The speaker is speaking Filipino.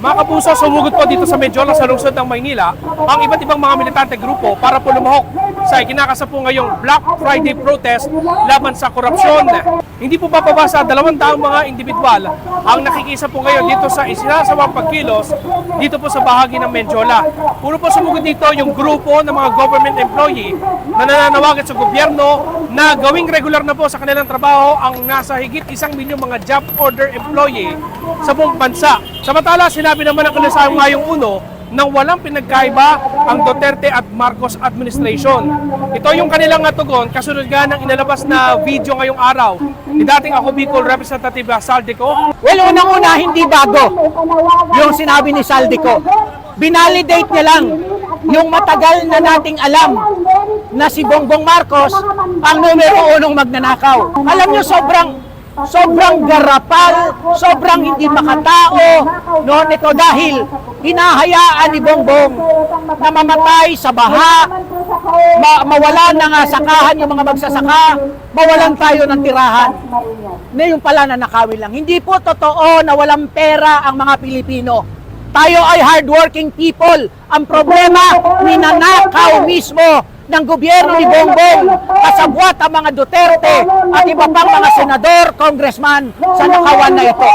Mga kapuso, sumugod po dito sa Medjola sa lungsod ng Maynila ang iba't ibang mga militante grupo para po lumahok sa ikinakasa po ngayong Black Friday protest laban sa korupsyon. Hindi po bababa sa dalawang daang mga individual ang nakikisa po ngayon dito sa isinasawang pagkilos dito po sa bahagi ng Medjola. Puro po sumugod dito yung grupo ng mga government employee na nananawagan sa gobyerno na gawing regular na po sa kanilang trabaho ang nasa higit isang milyong mga job order employee sa buong bansa. Samantala, sinabi naman ng kanilang ngayong uno na walang pinagkaiba ang Duterte at Marcos administration. Ito yung kanilang tugon kasunod nga ng inalabas na video ngayong araw ni dating ako Bicol Representative Saldico Well, unang-una, hindi bago yung sinabi ni Saldico. Binalidate niya lang yung matagal na nating alam na si Bongbong Marcos ang numero unong magnanakaw. Alam niyo, sobrang sobrang garapal, sobrang hindi makatao noon ito dahil hinahayaan ni Bongbong na mamatay sa baha, ma- mawala na nga sakahan yung mga magsasaka, mawalan tayo ng tirahan. Na yung pala na nakawin lang. Hindi po totoo na walang pera ang mga Pilipino. Tayo ay hardworking people. Ang problema, ninanakaw mismo ng gobyerno ni Bongbong kasabwat ang mga Duterte at iba pang mga senador, congressman sa nakawan na ito.